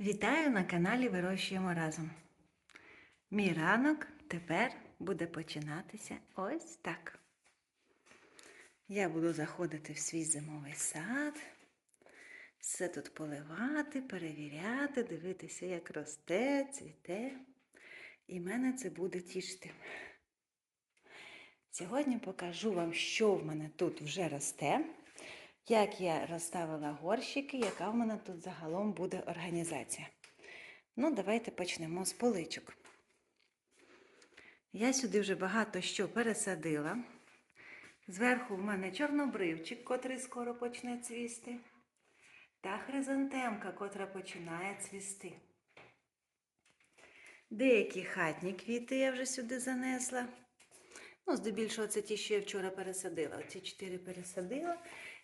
Вітаю на каналі Вирощуємо разом. Мій ранок тепер буде починатися ось так. Я буду заходити в свій зимовий сад, все тут поливати, перевіряти, дивитися, як росте, цвіте. І мене це буде тішити. Сьогодні покажу вам, що в мене тут вже росте, як я розставила горщики, яка в мене тут загалом буде організація. Ну, давайте почнемо з поличок. Я сюди вже багато що пересадила. Зверху в мене чорнобривчик, котрий скоро почне цвісти, та хризантемка, котра починає цвісти. Деякі хатні квіти я вже сюди занесла. Ну, здебільшого, це ті, що я вчора пересадила. Оці чотири пересадила.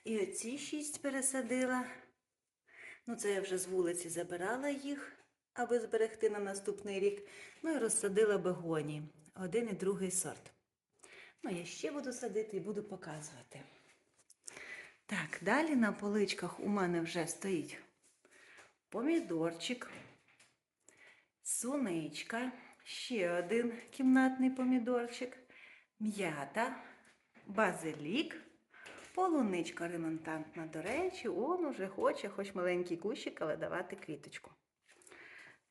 І оці шість пересадила. Ну, це я вже з вулиці забирала їх, аби зберегти на наступний рік. Ну і розсадила бегонії. Один і другий сорт. Ну, я ще буду садити і буду показувати. Так, далі на поличках у мене вже стоїть помідорчик, суничка, ще один кімнатний помідорчик, м'ята, базилік, полуничка ремонтантна. До речі, он уже хоче, хоч маленький кущик, але давати квіточку.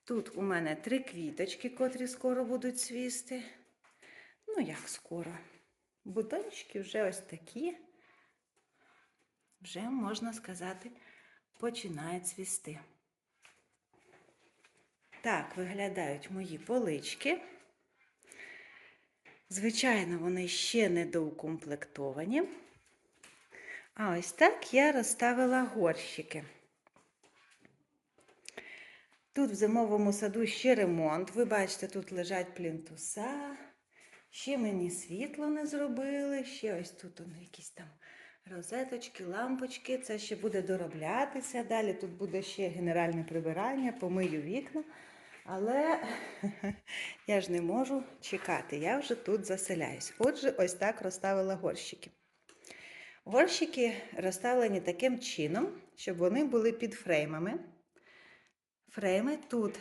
Тут у мене три квіточки, котрі скоро будуть цвісти. Ну, як скоро. Бутончики вже ось такі, вже, можна сказати, починають цвісти. Так виглядають мої полички. Звичайно, вони ще не доукомплектовані. А ось так я розставила горщики. Тут в зимовому саду ще ремонт. Ви бачите, тут лежать плінтуса. Ще мені світло не зробили. Ще ось тут он, якісь там розеточки, лампочки. Це ще буде дороблятися. Далі тут буде ще генеральне прибирання, помию вікна. Але я ж не можу чекати. Я вже тут заселяюсь. Отже, ось так розставила горщики. Горщики розставлені таким чином, щоб вони були під фреймами. Фрейми тут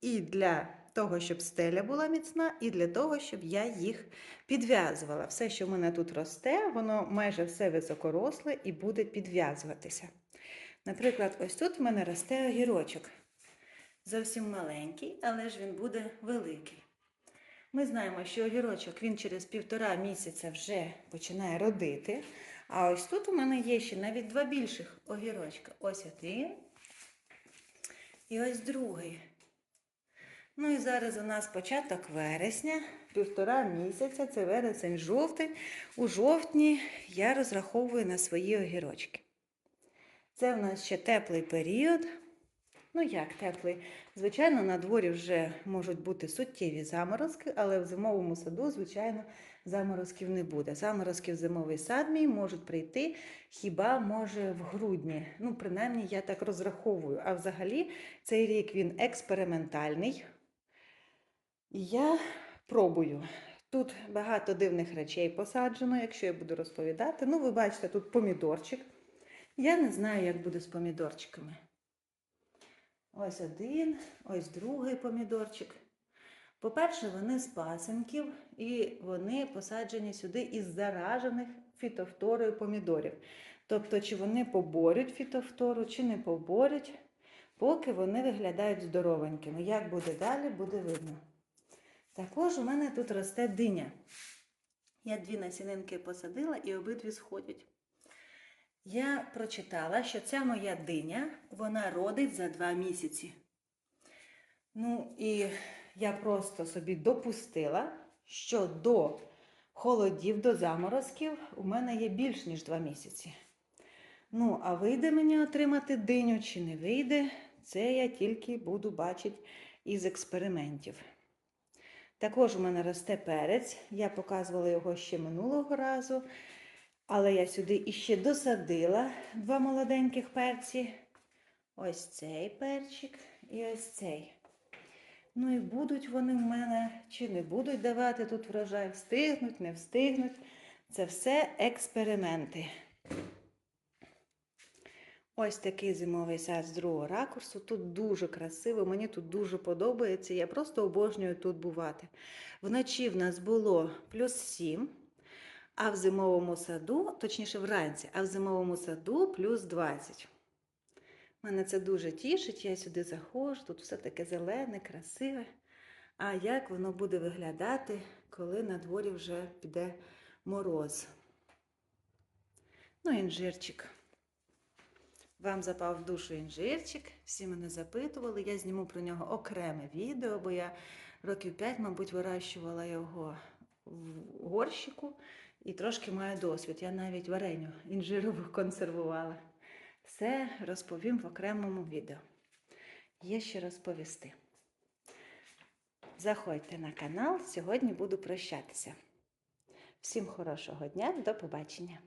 і для того, щоб стеля була міцна, і для того, щоб я їх підв'язувала. Все, що в мене тут росте, воно майже все високоросле і буде підв'язуватися. Наприклад, ось тут в мене росте огірочок. Зовсім маленький, але ж він буде великий. Ми знаємо, що огірочок він через півтора місяця вже починає родити. А ось тут у мене є ще навіть два більших огірочка. Ось один і ось другий. Ну і зараз у нас початок вересня, півтора місяця, це вересень, жовтень. У жовтні я розраховую на свої огірочки. Це в нас ще теплий період. Ну як теплий? Звичайно, на дворі вже можуть бути суттєві заморозки, але в зимовому саду, звичайно, заморозків не буде. Заморозки в зимовий сад мій можуть прийти хіба може в грудні. Ну, принаймні, я так розраховую. А взагалі цей рік він експериментальний. І я пробую. Тут багато дивних речей посаджено, якщо я буду розповідати. Ну, ви бачите, тут помідорчик. Я не знаю, як буде з помідорчиками. Ось один, ось другий помідорчик. По-перше, вони з пасенків, і вони посаджені сюди із заражених фітофторою помідорів. Тобто, чи вони поборють фітофтору, чи не поборють, поки вони виглядають здоровенькими. Як буде далі, буде видно. Також у мене тут росте диня. Я дві насінинки посадила і обидві сходять. Я прочитала, що ця моя диня, вона родить за два місяці. Ну, і я просто собі допустила, що до холодів, до заморозків у мене є більш ніж два місяці. Ну, а вийде мені отримати диню чи не вийде, це я тільки буду бачити із експериментів. Також у мене росте перець, я показувала його ще минулого разу. Але я сюди іще досадила два молоденьких перці. Ось цей перчик і ось цей. Ну і будуть вони в мене чи не будуть давати тут врожай, встигнуть, не встигнуть. Це все експерименти. Ось такий зимовий сад з другого ракурсу. Тут дуже красиво, мені тут дуже подобається. Я просто обожнюю тут бувати. Вночі в нас було плюс 7, а в зимовому саду, точніше вранці, а в зимовому саду плюс 20. Мене це дуже тішить. Я сюди заходжу, тут все таке зелене, красиве. А як воно буде виглядати, коли на дворі вже піде мороз? Ну, інжирчик. Вам запав в душу інжирчик, всі мене запитували. Я зніму про нього окреме відео, бо я років 5, мабуть, вирощувала його в горщику і трошки маю досвід. Я навіть вареню інжирову консервувала. Все розповім в окремому відео. Є ще розповісти. Заходьте на канал, сьогодні буду прощатися. Всім хорошого дня, до побачення!